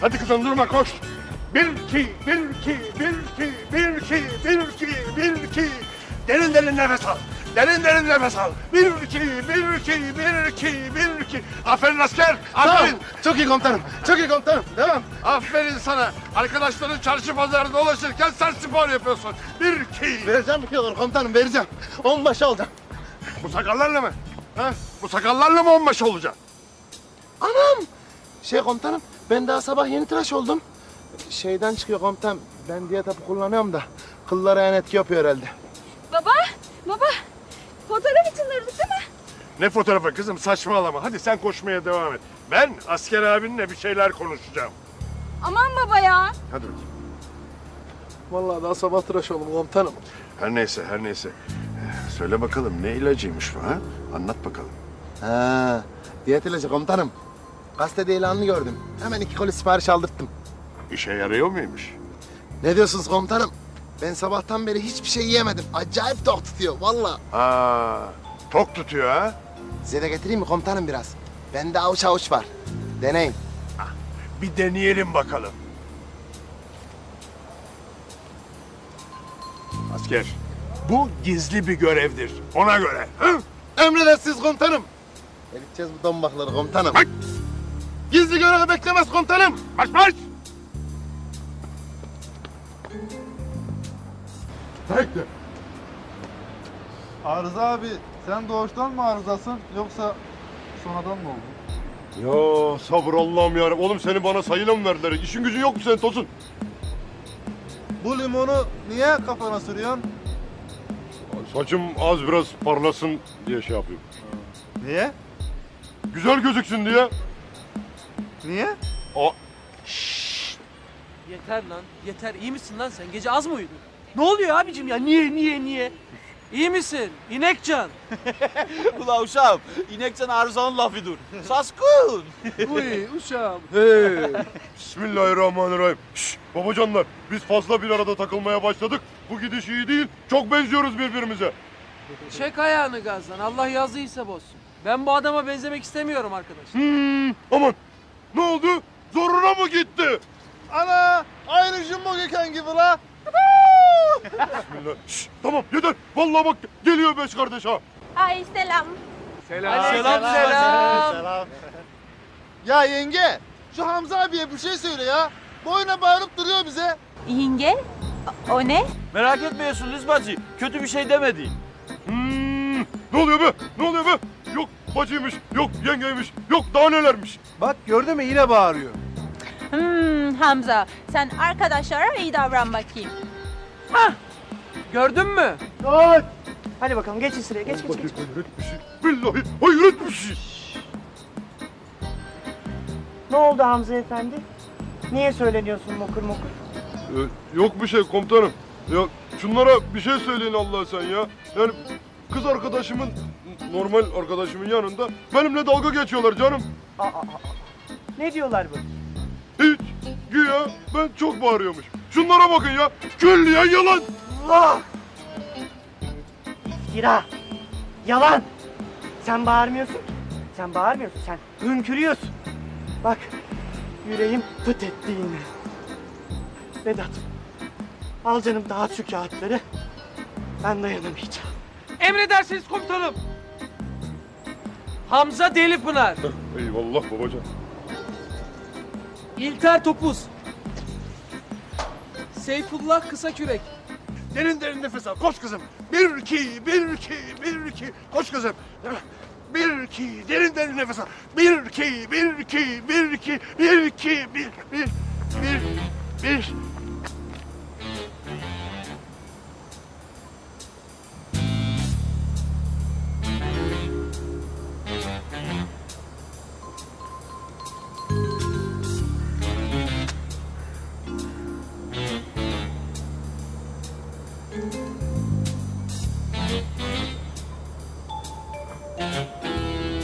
Hadi kızım durma koş. Bir iki, bir iki, bir iki, bir iki, bir iki, bir iki. Derin derin nefes al. Derin derin nefes al. Bir iki, bir iki, bir iki, bir iki. Aferin asker. Aferin. Çok iyi komutanım. Çok iyi komutanım. Devam. Aferin sana. Arkadaşların çarşı pazarda dolaşırken sen spor yapıyorsun. Bir iki. Vereceğim bir olur komutanım vereceğim. Onbaşı olacağım. Bu sakallarla mı? Ha? Bu sakallarla mı onbaşı olacaksın? Anam. Şey komutanım ben daha sabah yeni tıraş oldum. Şeyden çıkıyor komutanım. Ben diyet hapı kullanıyorum da kıllara en etki yapıyor herhalde. Baba, baba. Fotoğraf için aradık değil mi? Ne fotoğrafı kızım saçmalama. Hadi sen koşmaya devam et. Ben asker abinle bir şeyler konuşacağım. Aman baba ya. Hadi bakayım. Vallahi daha sabah tıraş oldum komutanım. Her neyse her neyse. Ee, Söyle bakalım ne ilacıymış bu ha? Anlat bakalım. Ha, diyet ilacı komutanım. Gazetede ilanını gördüm. Hemen iki koli sipariş aldırttım. İşe yarıyor muymuş? Ne diyorsunuz komutanım? Ben sabahtan beri hiçbir şey yiyemedim. Acayip tok tutuyor vallahi. Aa, tok tutuyor ha? Size de getireyim mi komutanım biraz? Bende avuç avuç var. Deneyin. Bir deneyelim bakalım. Asker, bu gizli bir görevdir. Ona göre. Hı? Emredersiniz komutanım. Eriteceğiz bu tombakları komutanım. Bak! Gizli görevi beklemez komutanım. Marş marş! Bekle. Arıza abi sen doğuştan mı arızasın yoksa sonradan mı oldu? Ya sabır Allah'ım yarabbim. Oğlum seni bana sayıyla mı verdiler? İşin gücün yok mu senin Tosun? Bu limonu niye kafana sürüyorsun? Saçım az biraz parlasın diye şey yapıyorum. Niye? Güzel gözüksün diye. Niye? Aa, Yeter lan, yeter. İyi misin lan sen? Gece az mı uyudun? Ne oluyor abicim ya? Niye, niye, niye? İyi misin? İnekcan. Ula uşağım, inekten arızanın lafıdır. Saskun. Uy uşağım. Bismillahirrahmanirrahim. Şş, babacanlar biz fazla bir arada takılmaya başladık. Bu gidiş iyi değil. Çok benziyoruz birbirimize. Çek ayağını gazdan. Allah yazdıysa bozsun. Ben bu adama benzemek istemiyorum arkadaş. Hmm, aman ne oldu? Zoruna mı gitti? Ana aynı Jumbo Gökhan gibi la. Bismillah. Şş, tamam yeter. Vallahi bak geliyor beş kardeş ha. Ay selam. Selam, selam. Ya yenge şu Hamza abiye bir şey söyle ya. Boyuna bağırıp duruyor bize. Yenge? O ne? Merak etmiyorsun Liz bacı, kötü bir şey demedi. Hmm, ne oluyor be? Ne oluyor be? Yok bacıymış, yok yengeymiş, yok daha nelermiş. Bak gördün mü yine bağırıyor. Hmm, Hamza, sen arkadaşlara iyi davran bakayım. Gördün mü? Hadi bakalım geçin sıraya geç geç geç. Hayret bir şey. Billahi hayret bir şey. Ne oldu Hamza efendi? Niye söyleniyorsun mokur mokur? Ee, yok bir şey komutanım. Ya şunlara bir şey söyleyin Allah sen ya. Yani kız arkadaşımın normal arkadaşımın yanında benimle dalga geçiyorlar canım. Aa, aa, aa. Ne diyorlar bu? Hiç güya ben çok bağırıyormuş. Şunlara bakın ya. Külliyen yalan. Allah! İftira! Yalan! Sen bağırmıyorsun ki. Sen bağırmıyorsun, sen hünkürüyorsun. Bak, yüreğim pıt etti yine. Vedat, al canım dağıt şu kağıtları. Ben dayanamayacağım. Emredersiniz komutanım. Hamza Delipınar. Eyvallah babacan. İlter Topuz. Seyfullah Kısakürek. Derin derin nefes al. Koş kızım. Bir iki, bir iki, bir iki. Koş kızım. Bir iki, derin derin nefes al. Bir iki, bir iki, bir iki, bir iki, bir, bir, bir, bir.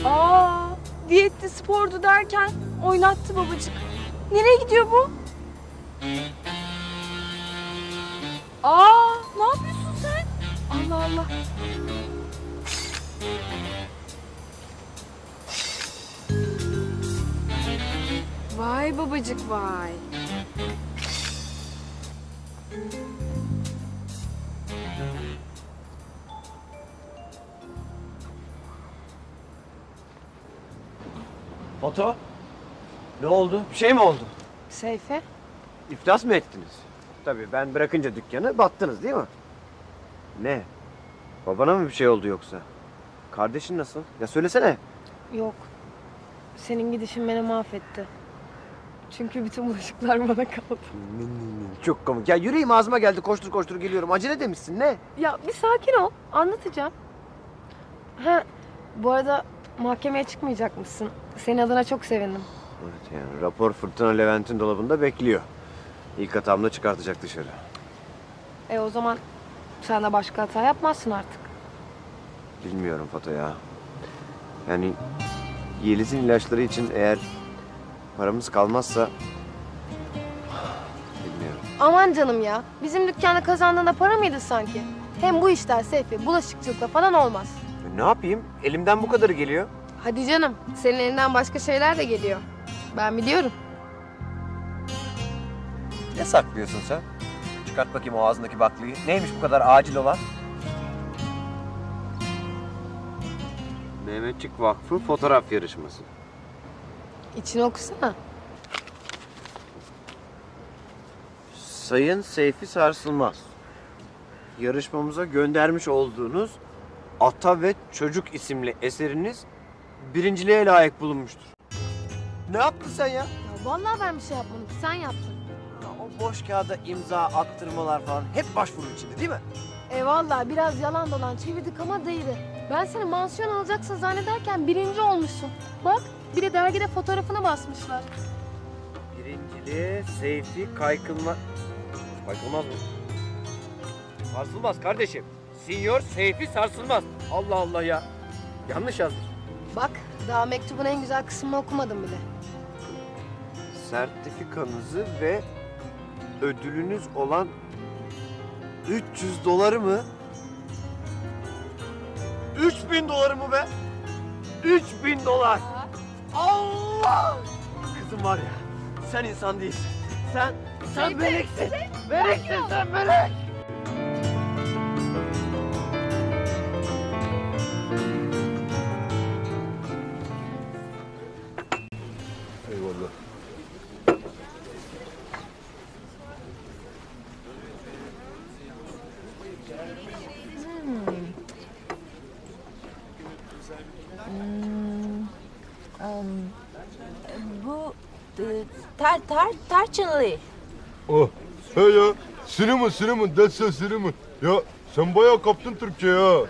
Aa, diyetti spordu derken oynattı babacık. Nereye gidiyor bu? Aa, ne yapıyorsun sen? Allah Allah. Vay babacık vay. Foto? Ne oldu? Bir şey mi oldu? Seyfe? İflas mı ettiniz? Tabii ben bırakınca dükkanı battınız değil mi? Ne? Babana mı bir şey oldu yoksa? Kardeşin nasıl? Ya söylesene. Yok. Senin gidişin beni mahvetti. Çünkü bütün bulaşıklar bana kaldı. Çok komik. Ya yüreğim ağzıma geldi koştur koştur geliyorum. Acele demişsin ne? Ya bir sakin ol. Anlatacağım. Ha, bu arada mahkemeye çıkmayacak mısın? Senin adına çok sevindim. Evet yani rapor Fırtına Levent'in dolabında bekliyor. İlk hatamla çıkartacak dışarı. E o zaman sen de başka hata yapmazsın artık. Bilmiyorum Foto ya. Yani Yeliz'in ilaçları için eğer paramız kalmazsa... Bilmiyorum. Aman canım ya. Bizim dükkanda kazandığında para mıydı sanki? Hem bu işler Seyfi bulaşıkçılıkla falan olmaz. E, Ne yapayım? Elimden bu kadarı geliyor. Hadi canım. Senin elinden başka şeyler de geliyor. Ben biliyorum. Ne saklıyorsun sen? Çıkart bakayım o ağzındaki baklıyı. Neymiş bu kadar acil olan? Mehmetçik Vakfı fotoğraf yarışması. İçini okusana. Sayın Seyfi Sarsılmaz. Yarışmamıza göndermiş olduğunuz Ata ve Çocuk isimli eseriniz birinciliğe layık bulunmuştur. Ne yaptın sen ya? Ya vallahi ben bir şey yapmadım. Sen yaptın. Ya O boş kağıda imza attırmalar falan hep başvuru içinde değil mi? E vallahi biraz yalan dolan çevirdik ama değildi. Ben seni mansiyon alacaksın zannederken birinci olmuşsun. Bak bir de dergide fotoğrafına basmışlar. Birinciliğe Seyfi Kaykılma... Kaykılmaz mı? Sarsılmaz kardeşim. Sinyor Seyfi Sarsılmaz. Allah Allah ya. Yanlış yazdım. Bak daha mektubun en güzel kısmını okumadım bile. Sertifikanızı ve ödülünüz olan 300 doları mı? 3000 doları mı be? 3000 dolar. Allah! Kızım var ya, sen insan değilsin. Sen, sen meleksin. Meleksin sen melek. Bu e, tar tar tarçınlı. Oh. He ya. Sinema. That's a sinema. Ya sen bayağı kaptın Türkçe ya.